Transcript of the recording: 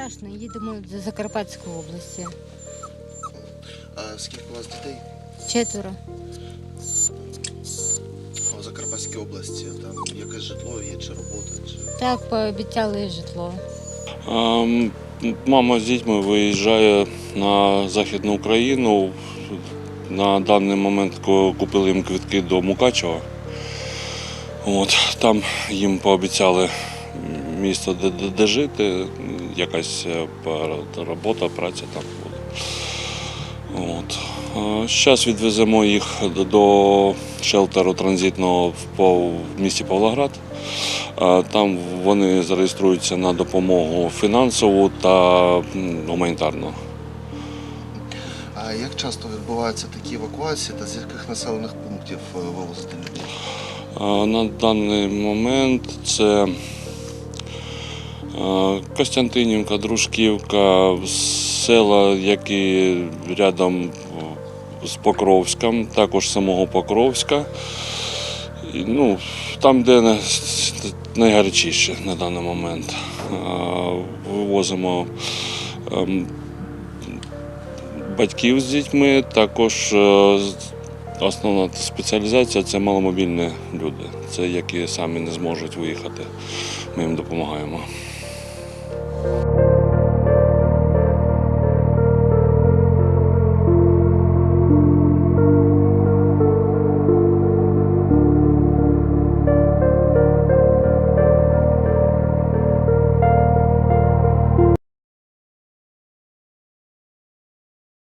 страшно. Їдемо до Закарпатської області. А скільки у вас дітей? Четверо. А у Закарпатській області там якесь житло є чи робота? Чи... Так, пообіцяли житло. Ем, Мама з дітьми виїжджає на Західну Україну. На даний момент купили їм квитки до Мукачева. От, там їм пообіцяли місто, де, де, де жити, якась е, робота, праця там буде. От. Зараз відвеземо їх до- шелтеру транзитного в місті Павлоград. Там вони зареєструються на допомогу фінансову та гуманітарну. А як часто відбуваються такі евакуації та з яких населених пунктів е, вивозити людей? На даний момент це е, Костянтинівка, Дружківка, села, які рядом з Покровськом, також самого Покровська. Ну, там, де найгарячіше на даний момент. Вивозимо ем, батьків з дітьми, також е, основна спеціалізація це маломобільні люди. Це які самі не зможуть виїхати. Ми їм допомагаємо.